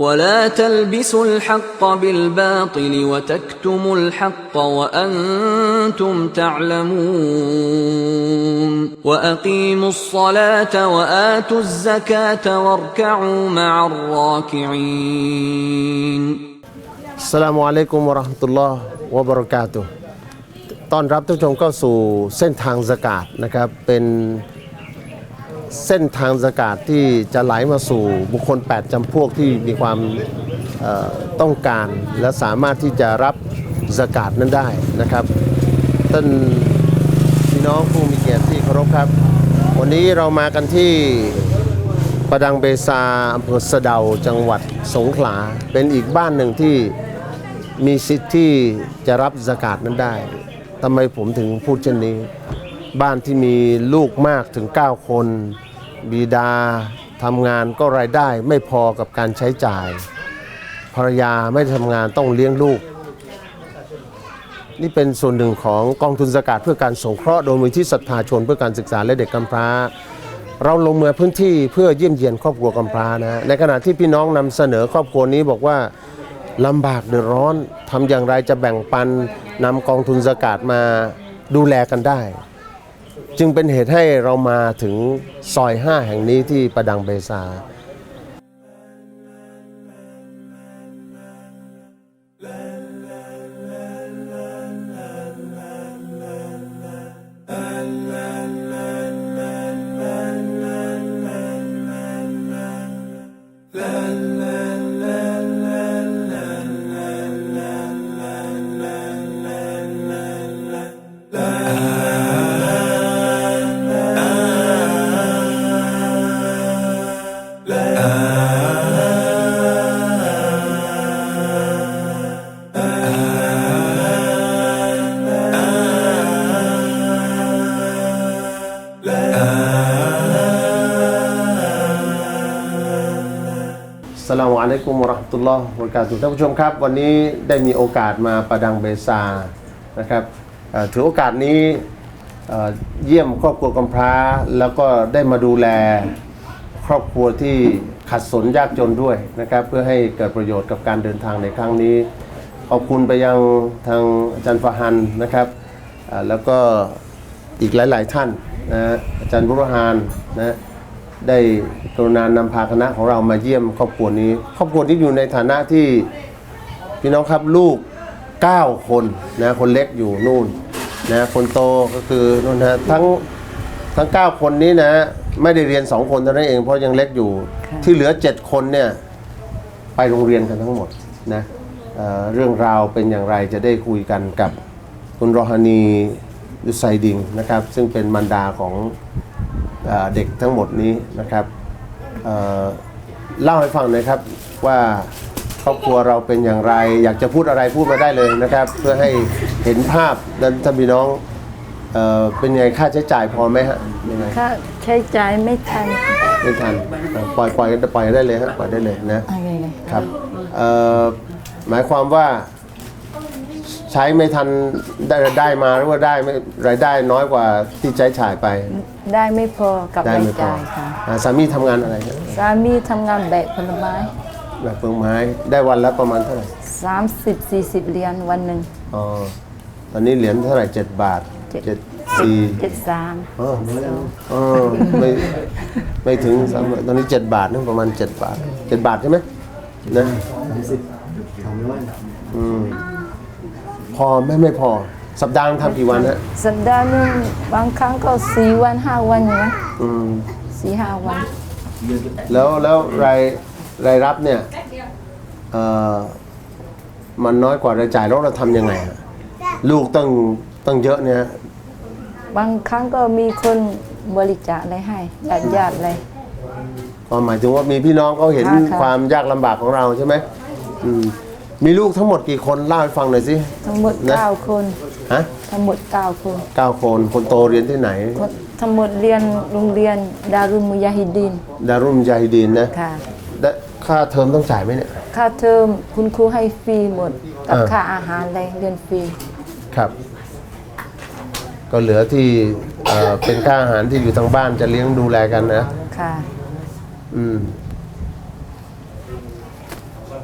ولا تلبسوا الحق بالباطل وتكتموا الحق وأنتم تعلمون وأقيموا الصلاة وآتوا الزكاة واركعوا مع الراكعين อัสสลามุอะลัยกุมวะเราะห์มะตุลลอฮ์วะบะเราะกาตุฮ์ต้อนรับท่านผู้ชมเข้าสู่เส้นทางสกาดนะครับ เป็น เส้นทางสกาดที่จะไหลมาสู่บุคคล 8จำพวกที่มีความต้องการ และสามารถที่จะรับสกาดนั้นได้นะครับท่านพี่น้องผู้มีเกียรติที่เคารพครับ วันนี้เรามากันที่ประดังเบซาอำเภอสะเดาจังหวัดสงขลาเป็นอีกบ้านหนึ่งที่มีสิทธิ์ที่จะรับสกาดนั้นได้ทำไมผมถึงพูดเช่นนี้ บ้านที่มีลูกมากถึง 9 คน บิดาทำงานก็รายได้ไม่พอกับการใช้จ่าย ภรรยาไม่ทำงานต้องเลี้ยงลูก นี่เป็นส่วนหนึ่งของกองทุนสกาดเพื่อการสงเคราะห์โดยมูลที่ศรัทธาชนเพื่อการศึกษาและเด็กกำพร้า เราลงมือพื้นที่เพื่อเยี่ยมเยียนครอบครัวกำพร้านะฮะในขณะที่พี่น้องนำเสนอครอบครัวนี้บอกว่าลำบากเดือดร้อนทำอย่างไรจะแบ่งปันนำกองทุนสกาดมาดูแลกันได้ จึงเป็นเหตุให้เรามาถึงซอย 5 แห่งนี้ที่ประดังเบซา มอะลัยกุมวะราะห์มะตุลลอฮ์วะบะเราะกาตุฮ์ท่านผู้ชมครับ วันนี้ได้มีโอกาสมาประดังเบซานะครับถือโอกาสนี้เยี่ยมครอบครัวกำพร้า แล้วก็ได้มาดูแลครอบครัวที่ขัดสนยากจนด้วยนะครับเพื่อให้เกิดประโยชน์กับการเดินทางในครั้งนี้ ขอบคุณไปยังทางอาจารย์ฟาฮันนะครับแล้วก็อีกหลาย ๆ ท่านนะอาจารย์บุรหานนะ ได้กรุณานำพาคณะของเรามาเยี่ยมครอบครัวนี้ ครอบครัวที่อยู่ในฐานะที่พี่น้องครับลูก 9 คนนะคนเล็กอยู่นู่นนะคนโตก็คือนู่นนะทั้งทั้ง 9 คนนี้นะ ไม่ได้เรียน 2 คนเท่านั้นเองเพราะยังเล็กอยู่ ที่เหลือ 7 คนเนี่ยไปโรงเรียนกันทั้งหมดนะเอ่อเรื่องราวเป็นอย่างไรจะได้คุยกันกับคุณรอฮานียุไซดิงนะครับ ซึ่งเป็นมารดาของ เอ่อเด็กทั้งหมดนี้นะครับเอ่อเล่าให้ฟังหน่อยครับว่าครอบครัวเราเป็นอย่างไร อยากจะพูดอะไรพูดมาได้เลยนะครับ เพื่อให้เห็นภาพนั้นท่านพี่น้องเอ่อเป็นไงค่าใช้จ่ายพอไหมฮะยังไงค่าใช้จ่ายไม่ทันไม่ทันเอ่อปล่อยปล่อยปล่อยได้เลยฮะปล่อยได้เลยนะอะไรไงครับเอ่อหมายความว่า ใช้ไม่ทันได้ได้มาหรือว่าได้ไม่รายได้น้อยกว่าที่ใช้จ่ายไป ได้ไม่พอกับได้รายไม่พอจ่ายค่ะ อ่าสามีทำงานอะไรครับสามีทำงานแบกผลไม้ แบบเปลืองไม้ได้วันละประมาณเท่าไหร่30 40เหรียญวันหนึ่ง อ๋อตอนนี้เหรียญเท่าไหร่เจ็ดบาทเจ็ด เจ็ดสี่เจ็ดสามอ๋ออ๋อไม่ไม่ถึงสามตอนนี้เจ็ดบาทนะประมาณเจ็ดบาทเจ็ดบาทใช่ไหมนะอืมพอ ไม่ไม่พอ สัปดาห์นึงทำกี่วันฮะสัปดาห์หนึงบางครั้งก็สี่วันห้าวันอยู่นะอืมสี่ห้าวัน แล้วแล้วรายรายรับเนี่ยเอ่อมันน้อยกว่ารายจ่ายแล้วเราทำยังไงฮะลูกต้องต้องเยอะเนี่ยฮะบางครั้งก็มีคนบริจาคอะไรให้ญาติญาติอะไรความหมายถึงว่ามีพี่น้องเขาเห็นค่ะค่ะ ความยากลำบากของเราใช่ไหมอืม มีลูกทั้งหมดกี่คนเล่าให้ฟังหน่อยสิ ทั้งหมดนะ เก้าคน ฮะทั้งหมดเก้าคนเก้าคนคนโตเรียนที่ไหน คนทั้งหมดเรียนโรงเรียนดารุลมุยาฮิดีนดารุมยาฮิดีนนะค่ะได้ค่าเทอมต้องจ่ายไหมเนี่ย ค่าเทอมคุณครูให้ฟรีหมด กับเออ ค่าอาหารอะไรเรียนฟรี ครับ ก็เหลือที่เอ่อเป็นค่าอาหารที่อยู่ทางบ้านจะเลี้ยงดูแลกันนะ ค่ะ อืม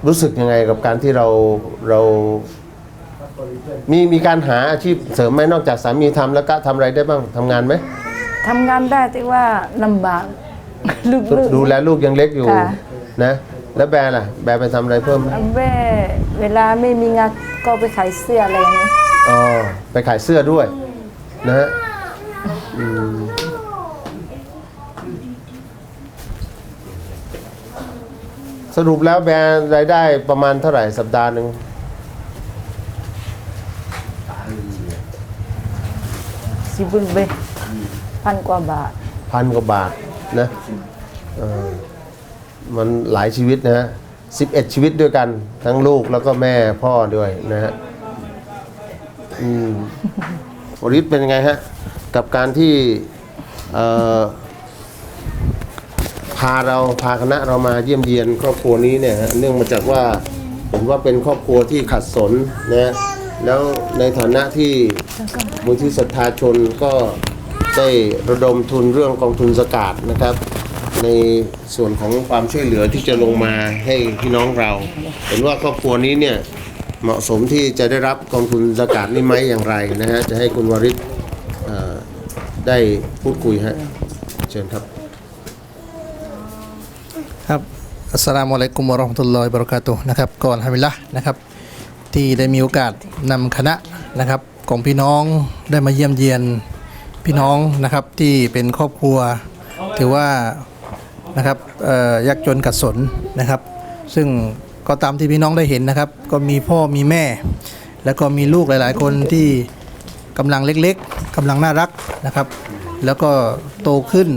รู้สึกยังไงกับการที่เราเรามีมีการหาอาชีพเสริมไหมนอกจากสามีทำแล้วก็ทำอะไรได้บ้างทำงานไหมทำงานได้แต่ว่าลำบากลึกๆ ดูแลลูกยังเล็กอยู่ค่ะ นะ แล้วแบร์ล่ะ แบร์ไปทำอะไรเพิ่มไหมแม่เวลาไม่มีงานก็ไปขายเสื้ออะไรอย่างนี้อ๋อไปขายเสื้อด้วย นะฮะอืม สรุปแล้วแบร์รายได้ประมาณเท่าไหร่สัปดาห์หนึ่งสิบุลเบพันกว่าบาท พันกว่าบาทนะเออมันหลายชีวิตนะฮะสิบเอ็ดชีวิตด้วยกัน ทั้งลูกแล้วก็แม่พ่อด้วยนะฮะอืมวริศเป็นยังไงฮะ กับการที่เอ่อ พาเราพาคณะเรามาเยี่ยมเยียนครอบครัวนี้เนี่ยฮะเนื่องมาจากว่าเห็นว่าเป็นครอบครัวที่ขัดสนนะแล้วในฐานะที่มูลที่ศรัทธาชนก็ได้ระดมทุนเรื่องกองทุนสกาดนะครับ ในส่วนของความช่วยเหลือที่จะลงมาให้พี่น้องเรา เห็นว่าครอบครัวนี้เนี่ยเหมาะสมที่จะได้รับกองทุนสกาดนี้ไหมอย่างไรนะฮะจะให้คุณวริศได้พูดคุยฮะเชิญครับ อัสสลามุอะลัยกุมวะเราะห์มะตุลลอฮิวะบะเราะกาตุฮ์นะครับก่อนฮามิลละนะครับ ที่ได้มีโอกาสนำคณะนะครับของพี่น้องได้มาเยี่ยมเยียนพี่น้องนะครับที่เป็นครอบครัว ถือว่านะครับเอ่อยากจนกัดสนนะครับ ซึ่งก็ตามที่พี่น้องได้เห็นนะครับ ก็มีพ่อมีแม่ แล้วก็มีลูกหลาย ๆ คนที่กำลังเล็ก ๆกำลังน่ารักนะครับ แล้วก็โตขึ้น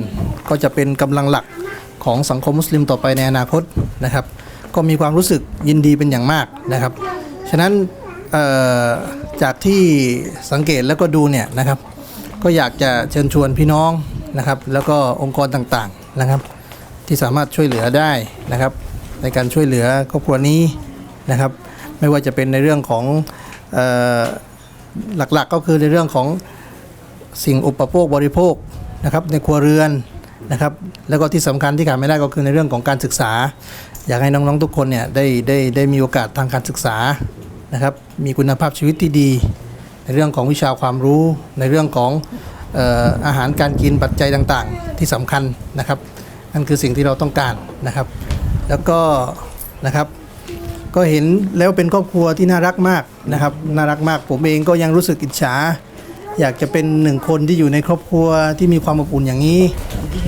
ก็จะเป็นกำลังหลัก ของสังคมมุสลิมต่อไปในอนาคตนะครับ ก็มีความรู้สึกยินดีเป็นอย่างมากนะครับ ฉะนั้นจากที่สังเกตแล้วก็ดูเนี่ยนะครับ ก็อยากจะเชิญชวนพี่น้องนะครับ แล้วก็องค์กรต่างๆนะครับ ที่สามารถช่วยเหลือได้นะครับ ในการช่วยเหลือครอบครัวนี้นะครับ ไม่ว่าจะเป็นในเรื่องของออหลักๆก็คือในเรื่องของสิ่งอุปโภคบริโภคนะครับในครัวเรือน นะครับแล้วก็ที่สำคัญที่ขาดไม่ได้ก็คือในเรื่องของการศึกษา อยากให้น้องๆทุกคนเนี่ยได้ได้ได้มีโอกาสทางการศึกษานะครับมีคุณภาพชีวิตที่ดี ในเรื่องของวิชาความรู้ ในเรื่องของอออาหารการกินปัจจัยต่างๆ ที่สำคัญนะครับนั่นคือสิ่งที่เราต้องการนะครับ แล้วก็นะครับก็เห็นแล้วเป็นครอบครัวที่น่ารักมากนะครับน่ารักมากผมเองก็ยังรู้สึกอิจฉา อยากจะเป็นหนึ่งคนที่อยู่ในครอบครัวที่มีความอบอุ่นอย่างนี้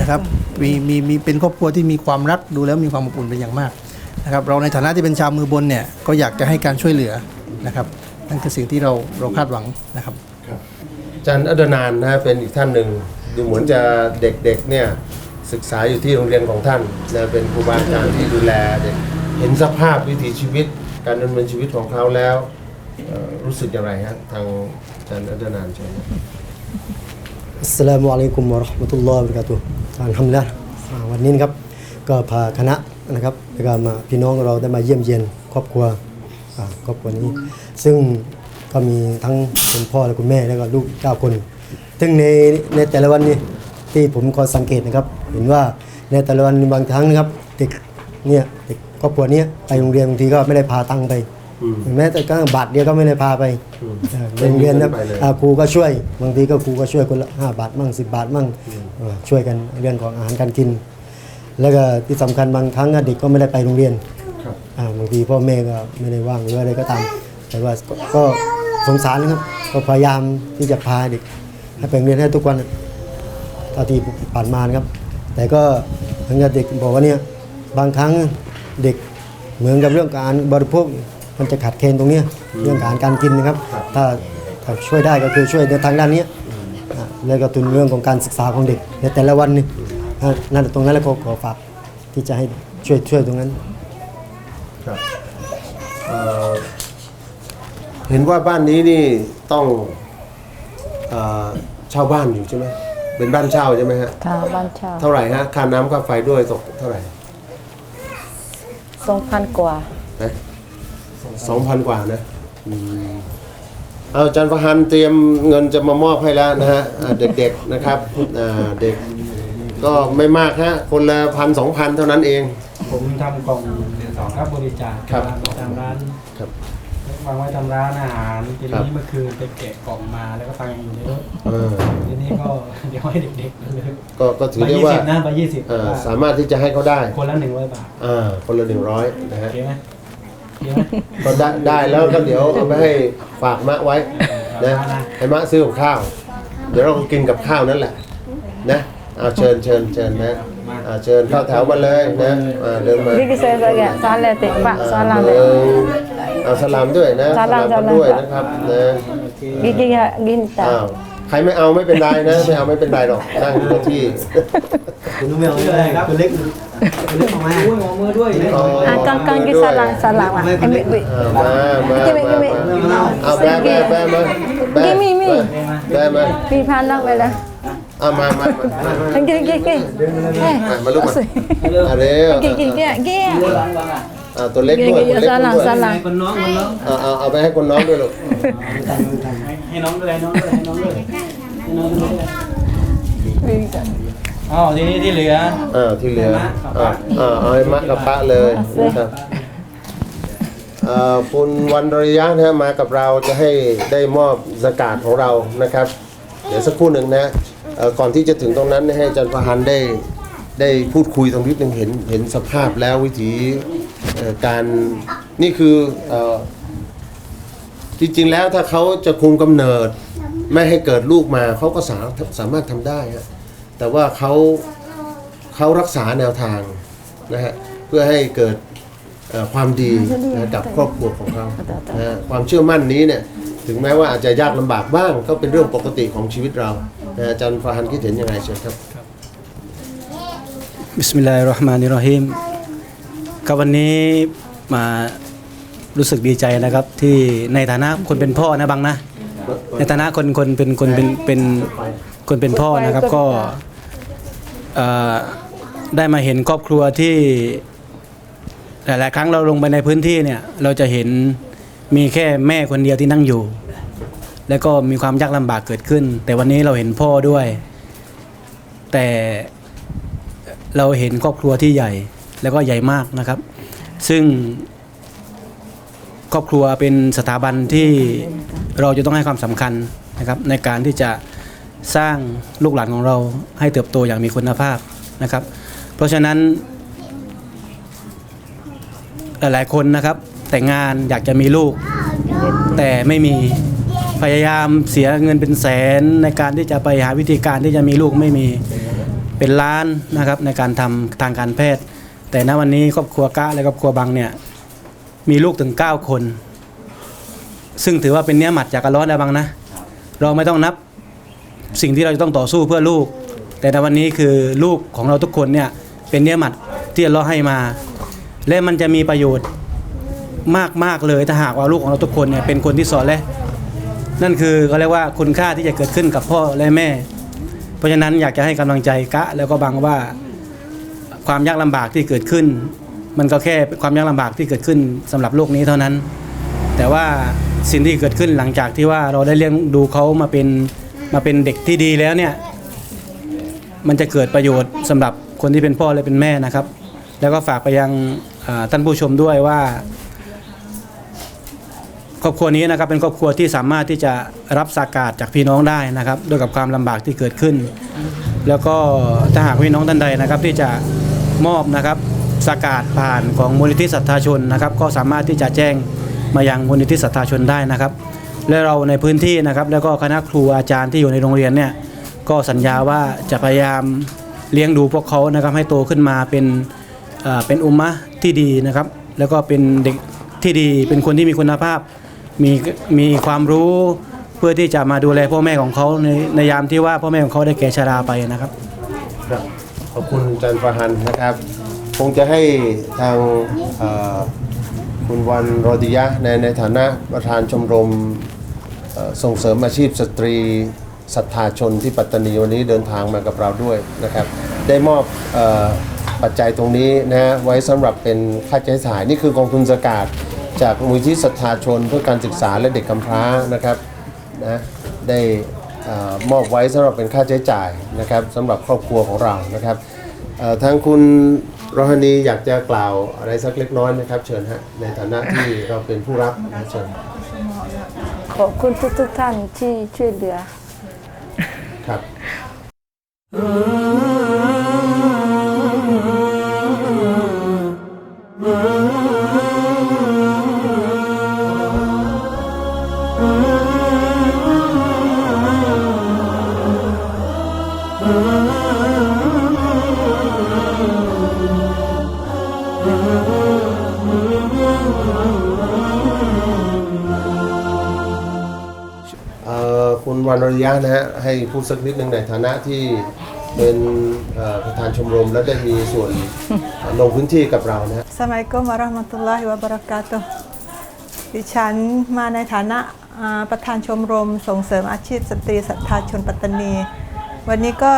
นะครับมีมีมีเป็นครอบครัวที่มีความรักดูแล้วมีความอบอุ่นเป็นอย่างมากนะครับเราในฐานะที่เป็นชาวมือบนเนี่ยก็อยากจะให้การช่วยเหลือนะครับนั่นคือสิ่งที่เราเราคาดหวังนะครับจารย์อัดนานนะเป็นอีกท่านหนึ่งดูเหมือนจะเด็กๆเนี่ยศึกษาอยู่ที่โรงเรียนของท่านนะเป็นครูบาอาจารย์ที่ดูแลเด็กเห็นสภาพวิถีชีวิต การดำเนินชีวิตของเขาแล้วรู้สึกอย่างไรฮะทาง จารย์อัดนานเชิญครับอัสลามุอะลัยกุมวะเราะห์มะตุลลอฮ์วะบะเราะกาตุฮ์อัลฮัมดุลิลละห์อ่าวันนี้นะครับ ก็พาคณะนะครับแล้วก็มาพี่น้องเราได้มาเยี่ยมเยียนครอบครัวครอบครัวนี้ ซึ่งก็มีทั้งคุณพ่อและคุณแม่แล้วก็ลูกเก้าคน ซึ่งในในแต่ละวันนี้ที่ผมคอยสังเกตนะครับ เห็นว่าในแต่ละวันบางครั้งนะครับเด็กเนี่ยเด็กครอบครัวเนี้ยไปโรงเรียนบางทีก็ไม่ได้พาตังไป แม้แต่ก็บาทเดียวก็ไม่ได้พาไปเออไปโรงเรียนนะไม่มีเงินไปเลยอ่าครูก็ช่วยบางทีก็ครูก็ช่วยคนละห้าบาทมั่งสิบาทมั่งเออช่วยกันเรื่องของอาหารการกิน แล้วก็ที่สำคัญบางครั้งอะเด็กก็ไม่ได้ไปโรงเรียนครับอ่าบางทีพ่อแม่ก็ไม่ได้ว่างหรืออะไรก็ตาม แต่ว่าก็ก็สงสารนะครับก็พยายามที่จะพาเด็กให้ไปโรงเรียนให้ทุกวันเท่าที่ผ่านมานะครับ แต่ก็ทางเด็กบอกว่าเนี่ยบางครั้งเด็กเหมือนกับเรื่องการบริโภค มันจะขาดเคนตรงเนี้ยเรื่องอาหารการกินนะครับ ถ้าถ้าช่วยได้ก็คือช่วยในทางด้านเนี้ยอ่าแล้วก็ตุนเรื่องของการศึกษาของเด็กในแต่ละวันนี่อ่านั่นตรงนั้นแล้วก็ขอฝากที่จะให้ช่วยช่วยตรงนั้น ครับเอ่อเห็นว่าบ้านนี้นี่ต้องเอ่อเช่าบ้านอยู่ใช่ไหมเป็นบ้านเช่าใช่ไหมฮะค่ะบ้านเช่าเท่าไหร่ฮะค่าน้ำค่าไฟด้วยตกเท่าไหร่สองพันกว่านะ สองพันกว่านะอืมเอาอาจารย์ประหันเตรียมเงินจะมามอบให้แล้วนะฮะอ่าเด็กๆนะครับอ่าเด็กก็ไม่มากฮะคนละพันสองพันเท่านั้นเอง ผมทำกล่องรับบริจาคครับวางไว้ตามร้านครับ วางไว้ตามร้านอาหารทีครับนี้เมื่อคืนไปแกะกล่องมาแล้วก็ตังค์อยู่ในรถเออทีนี้ก็ เดี๋ยวให้เด็กๆเลยก็ก็ถือไปได้ยี่ว่าสิบนะไปยี่สิบเอ่อสามารถที่จะให้เขาได้คนละหนึ่งร้อยบาทอ่าคนละหนึ่งร้อยนะโอฮะ เคไหมโอเคไหม ก็ได้ได้แล้วก็เดี๋ยวเอาไปให้ฝากมะไว้นะให้มะซื้อกับข้าว เดี๋ยวเราก็กินกับข้าวนั่นแหละนะเอาเชิญเชิญเชิญนะอ่าเชิญเข้าแถวมาเลยนะอ่าเดินมา Gigi saya saja. Salam teh Pak. อ่า Salam ห teh. นึ่งเอาสลามด้วยนะสลามกันสลามด้วยนะครับนะ Gigi ya อ้าว ginta. ใครไม่เอาไม่เป็นไรนะ ไม่เอาไม่เป็นไรหรอกนั่งอยู่กับที่ คุณนุ่มเมลอะไรครับตัวเล็กตัวเล็กออกมาอุ้ยหมอมือด้วย Ah kang kang Gigi salam salam. ah. Ambil duit. อ่ามามา Gigi gigi. มาเอาแบะแบะแบะมาแบะ Gigi mi. แบะมา Pi pandang bela. เอามามามา Gigi gigi. Eh. อะมาลูกมาอะเร็ว Gigi gigi gigi. อ่าตัวเล็ก Gigi ด้วย gigi ตัวเล็ก salam ด้วย salam. คนน้องคนน้องเอาเอาเอาไปให้คนน้องด้วยลูก ให้น้องด้วยให้น้องด้วยให้น้องด้วยให้น้องด้วยอ๋อทีนี้ที่เหลือ อ่าที่เหลืออ่าอ่าเอาให้มะกับปะเลยนะครับอ่าคุณวันระยะนะฮะมากับเราจะให้ได้มอบสกาดของเรานะครับ เดี๋ยวสักครู่หนึ่งนะเอ่อก่อนที่จะถึงตรงนั้นให้อาจารย์พหันได้ได้พูดคุยตรงนิดนึงเห็นเห็นสภาพแล้ววิถีเอ่อการนี่คือเอ่อ จริงๆแล้วถ้าเขาจะคุมกำเนิด ไม่ให้เกิดลูกมาเขาก็สาสามารถทำได้ฮะแต่ว่าเขาเขารักษาแนวทางนะฮะเพื่อให้เกิดความดีนะกับครอบครัวของเขานะความเชื่อมั่นนี้เนี่ยถึงแม้ว่าอาจจะยากลำบากบ้างก็เป็นเรื่องปกติของชีวิตเรานะอาจารย์ฟาฮันคิดเห็นยังไงเชิญครับบิสมิลลาฮิรราะห์มานิรราะฮีมครับวันนี้มา รู้สึกดีใจนะครับ ที่ในฐานะคนเป็นพ่อนะบังนะ ในฐานะคนคนเป็นคนเป็นเป็นคนเป็นพ่อนะครับก็เอ่อได้มาเห็นครอบครัวที่หลายๆครั้งเราลงไปในพื้นที่เนี่ยเราจะเห็นมีแค่แม่คนเดียวที่นั่งอยู่ แล้วก็มีความยากลำบากเกิดขึ้น แต่วันนี้เราเห็นพ่อด้วย แต่เราเห็นครอบครัวที่ใหญ่แล้วก็ใหญ่มากนะครับ ซึ่ง ครอบครัวเป็นสถาบันที่เราจะต้องให้ความสำคัญนะครับในการที่จะสร้างลูกหลานของเราให้เติบโตอย่างมีคุณภาพนะครับ เพราะฉะนั้นหลายคนนะครับแต่งงานอยากจะมีลูก แต่ไม่มีพยายามเสียเงินเป็นแสนในการที่จะไปหาวิธีการที่จะมีลูกไม่มีเป็นล้านนะครับในการทำทางการแพทย์ แต่ณวันนี้ครอบครัวกะและครอบครัวบังเนี่ย มีลูกถึง 9 คน ซึ่งถือว่าเป็นเนื้อหมัดจากกระร้อนแล้วบังนะ เราไม่ต้องนับสิ่งที่เราจะต้องต่อสู้เพื่อลูก แต่ในวันนี้คือลูกของเราทุกคนเนี่ยเป็นเนื้อหมัดที่เราให้มา และมันจะมีประโยชน์มากมากๆเลยถ้าหากว่าลูกของเราทุกคนเนี่ยเป็นคนที่สอนและนั่นคือเขาเรียกว่าคุณค่าที่จะเกิดขึ้นกับพ่อและแม่ เพราะฉะนั้นอยากจะให้กำลังใจกะแล้วก็บังว่าความยากลำบากที่เกิดขึ้น มันก็แค่ความยากลำบากที่เกิดขึ้นสำหรับโลกนี้เท่านั้น แต่ว่าสิ่งที่เกิดขึ้นหลังจากที่ว่าเราได้เลี้ยงดูเขามาเป็นมาเป็นเด็กที่ดีแล้วเนี่ยมันจะเกิดประโยชน์สำหรับคนที่เป็นพ่อและเป็นแม่นะครับ แล้วก็ฝากไปยังท่านผู้ชมด้วยว่า ครอบครัวนี้นะครับเป็นครอบครัวที่สามารถที่จะรับสากาศจากพี่น้องได้นะครับด้วยกับความลำบากที่เกิดขึ้น แล้วก็ถ้าหากพี่น้องท่านใดนะครับที่จะมอบนะครับ สากาศผ่านของมูลนิธิศรัทธาชนนะครับก็สามารถที่จะแจ้งมายังมูลนิธิศรัทธาชนได้นะครับ และเราในพื้นที่นะครับ แล้วก็คณะครูอาจารย์ที่อยู่ในโรงเรียนเนี่ยก็สัญญาว่าจะพยายามเลี้ยงดูพวกเขานะครับให้โตขึ้นมาเป็นเป็นอุมมะที่ดีนะครับ แล้วก็เป็นเด็กที่ดีเป็นคนที่มีคุณภาพมีมีความรู้เพื่อที่จะมาดูแลพ่อแม่ของเขาในในยามที่ว่าพ่อแม่ของเขาได้แก่ชราไปนะครับครับขอบคุณอาจารย์ฟาฮันนะครับ คงจะให้ทางคุณวันโรดิยะในในฐานะประธานชมรมส่งเสริมอาชีพสตรีศรัทธาชนที่ปัตตานีวันนี้เดินทางมากับเราด้วยนะครับ ได้มอบอปัจจัยตรงนี้นะฮะไว้สำหรับเป็นค่าใช้จ่ายนี่คือกองทุนสกาดจากมูลที่ศรัทธาชนเพื่อการศึกษาและเด็กกำพร้านะครับนะได้อมอบไว้สำหรับเป็นค่าใช้จ่ายนะครับสำหรับครอบครัวของเรานะครับทางคุณ รอฮานีอยากจะกล่าวอะไรสักเล็กน้อยไหมครับ เชิญฮะในฐานะที่เราเป็นผู้รับนะเชิญขอบคุณทุกๆท่านที่ช่วยเหลือครับ นรยะนะฮะให้พูดสักนิดหนึ่งในฐานะที่เป็นเอ่อประธานชมรมและได้มีส่วนเอ่อลงพื้นที่กับเรานะฮะสมัยกุมวะเราะห์มะตุลลอฮิวะบะเราะกาตุฮ์ดิฉันมาในฐานะอ่าประธานชมรมส่งเสริมอาชีพสตรีศรัทธาชนปัตตานี วันนี้ก็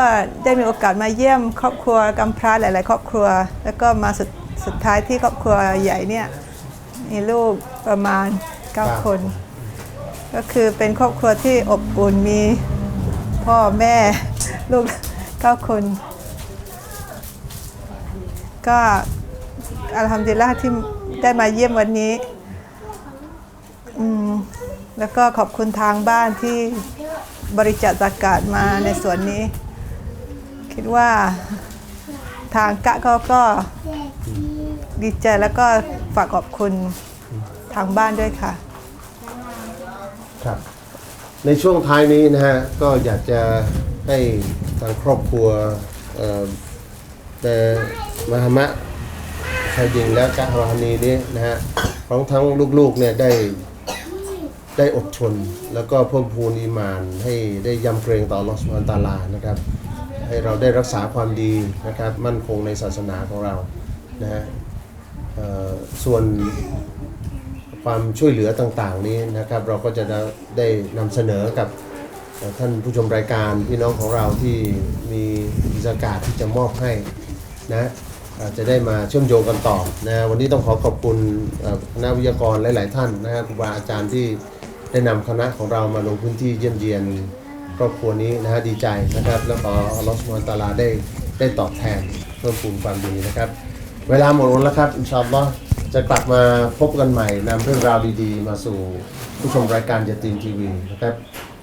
ได้มีโอกาสมาเยี่ยมครอบครัวกำพร้าหลาย ๆ ครอบครัว แล้วก็มาสุดสุดท้ายที่ครอบครัวใหญ่เนี่ยมีลูกประมาณ 9 คน ก็คือเป็นครอบครัวที่อบอุ่นมีพ่อแม่ลูก9คน ก็อัลฮัมดุลิลละห์ที่ได้มาเยี่ยมวันนี้อืมแล้วก็ขอบคุณทางบ้านที่บริจาคอากาศมาในส่วนนี้ คิดว่าทางกะก็ก็ดีใจแล้วก็ฝากขอบคุณทางบ้านด้วยค่ะ ครับ ในช่วงท้ายนี้นะฮะก็อยากจะให้ทางครอบครัวเอ่อแต่มหามะชายหญิงและกะฮานีนี้นะฮะพร้อมทั้งลูกๆเนี่ยได้ได้อดทนแล้วก็เพิ่มพูนอีมานให้ได้ยำเกรงต่อลอสุบฮานตาลานะครับ ให้เราได้รักษาความดีนะครับ มั่นคงในศาสนาของเรานะฮะส่วน ความช่วยเหลือต่างๆนี้นะครับ เราก็จะได้นำเสนอกับท่านผู้ชมรายการพี่น้องของเราที่มีกิจการที่จะมอบให้นะจะได้มาเชื่อมโยงกันต่อนะวันนี้ต้องขอขอบคุณเอ่อคณะวิทยากรหลาย ๆ ท่านนะครับครูบาอาจารย์ที่ได้นำคณะของเรามาลงพื้นที่เยี่ยมเยียนครอบครัวนี้นะฮะดีใจนะครับ แล้วขออัลลอฮฺสุบฮานตะอาลาได้ได้ตอบแทนเพิ่มพูนความดีนะครับ เวลาหมดลงแล้วครับ อินชาอัลลอฮ์ จะกลับมาพบกันใหม่นำเรื่องราวดีๆ มาสู่ผู้ชมรายการยาตีนทีวีนะครับ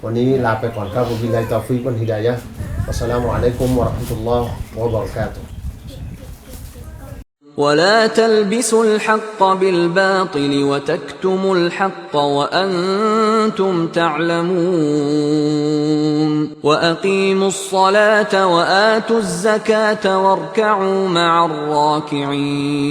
วันนี้ลาไปก่อนครับบิลลาฮิตอฟิกวันฮิดายะห์อัสสลามุอะลัยกุมวะเราะห์มะตุลลอฮ์วะบะเราะกาตุฮ์ ولا تلبسوا الحق بالباطل وتكتموا الحق وانتم تعلمون واقيموا الصلاه واتوا الزكاه واركعوا مع الراكعين